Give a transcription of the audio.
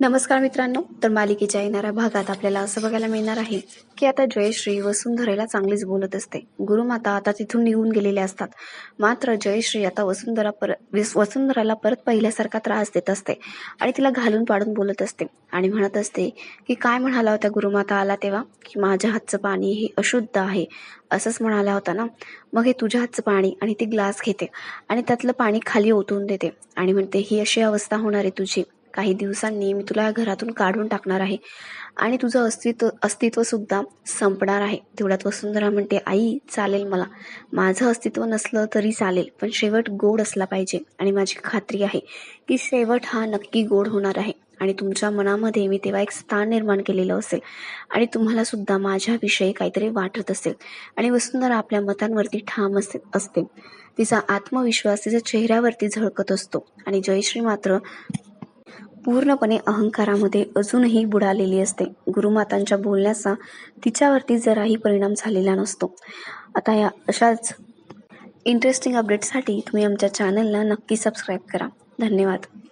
नमस्कार मित्रांनो तर मालिकेच्या येणाऱ्या भागात आपल्याला असं बघायला मिळणार आहे की आता जयश्री वसुंधरेला चांगलीच बोलत असते. गुरुमाता आता तिथून निघून गेलेल्या असतात. मात्र जयश्री आता वसुंधरा पर विस- वसुंधराला परत पहिल्यासारखा त्रास देत असते आणि तिला घालून पाडून बोलत असते आणि म्हणत असते की काय म्हणाला होता गुरुमाता आला तेव्हा? की माझ्या हातचं पाणी हे अशुद्ध आहे. असंच म्हणाला होता ना? मग हे तुझ्या हातचं पाणी आणि ती ग्लास घेते आणि त्यातलं पाणी खाली ओतून देते आणि म्हणते ही अशी अवस्था होणार आहे तुझी. काही दिवसांनी मी तुला या घरातून काढून टाकणार आहे. आणि तुझं अस्तित्व अस्तित्व सुद्धा संपणार आहे. तेवढ्यात वसुंधरा म्हणते आई चालेल मला. माझं अस्तित्व नसलं तरी चालेल पण शेवट गोड असला पाहिजे. आणि माझी खात्री आहे की शेवट हा नक्की गोड होणार आहे. आणि तुमच्या मनामध्ये मी तेव्हा एक स्थान निर्माण केलेलं असेल. आणि तुम्हाला सुद्धा माझ्याविषयी काहीतरी वाटत असेल. आणि वसुंधरा आपल्या मतांवरती ठाम असे असते. तिचा आत्मविश्वास तिच्या चेहऱ्यावरती झळकत असतो. आणि जयश्री मात्र पूर्णपणे अहंकारामध्ये अजूनही बुडालेली असते. गुरुमातांच्या बोलण्याचा तिच्यावरती जराही परिणाम झालेला नसतो. आता या अशाच इंटरेस्टिंग अपडेटसाठी तुम्ही आमच्या चॅनलला नक्की सबस्क्राईब करा. धन्यवाद.